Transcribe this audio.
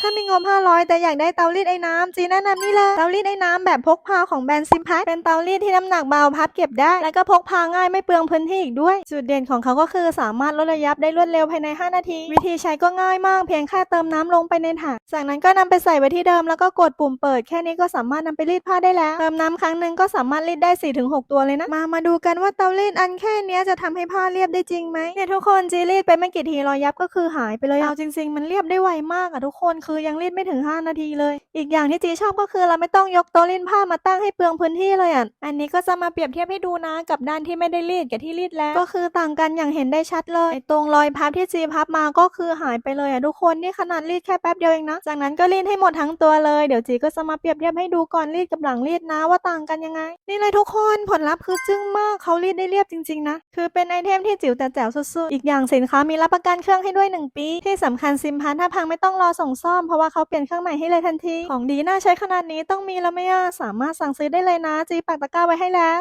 ถ้ามีงบ500 แต่อยากได้เตารีดไอ้น้ำจีแนะนำนี่เลยเตารีดไอ้น้ำแบบพกพาของแบรนด์ซิมพัทเป็นเตารีดที่น้ำหนักเบาพับเก็บได้ แล้วก็พกพาง่ายไม่เปลืองพื้นที่อีกด้วย จุดเด่นของเขาก็คือสามารถลดระยับได้รวดเร็วภายใน 5 นาที วิธีใช้ก็ง่ายมากเพียงแค่เติมน้ำลงไปในถังจากนั้นก็นำไปใส่ไว้ที่เดิมแล้วก็กดปุ่มเปิด แค่นี้ก็สามารถนำไปรีดผ้าได้แล้วเติมน้ำครั้งหนึ่งก็สามารถรีดได้ 4-6 ตัวเลยนะมามาดูกันว่าเตารีดอันแค่นี้จะทำให้ผ้าเรียบได้จริงไหมเนี่ยทุกคนจีรีดไปไม่กี่ทีรอยยับก็คือหายไปเลยเอาจริง ๆ มันเรียบได้ไวมากอะทุกคนคือยังรีดไม่ถึง 5 นาทีเลย อีกอย่างที่จีชอบก็คือเราไม่ต้องยกโต๊ะรีดผ้ามาตั้งให้เปลืองพื้นที่เลยอะ อันนี้ก็จะมาเปรียบเทียบให้ดูนะกับด้านที่ไม่ได้รีดกับที่รีดแล้ว ก็คือต่างกันอย่างเห็นได้ชัดเลยตรงรอยพับที่จีพับมาก็คือหายไปเลยอะทุกคนนี่ขนาดรีดแค่แป๊บเดียวเองนะจากนั้นก็รีดให้หมดทั้งตัวเลยเดี๋ยวจีก็จะมาเปรียบเทียบให้ดูก่อนรีดกับหลังรีดนะว่าต่างกันยังไง นี่เลยทุกคนผลลัพธ์คือจึ้งมากเขารีดได้เรียบจริงๆนะคือเป็นไอเทมที่จิ๋วแต่แจ๋วสุดๆอีกอย่างสินค้ามีรับประกันเครื่องให้ด้วย 1 ปี ที่สำคัญซิมพันถ้าพังไม่ต้องรอส่งซ่อมเพราะว่าเขาเปลี่ยนเครื่องใหม่ให้เลยทันที ของดีน่าใช้ขนาดนี้ต้องมีแล้วไหม่อะสามารถสั่งซื้อได้เลยนะ จีปักตะกร้าไว้ให้แล้ว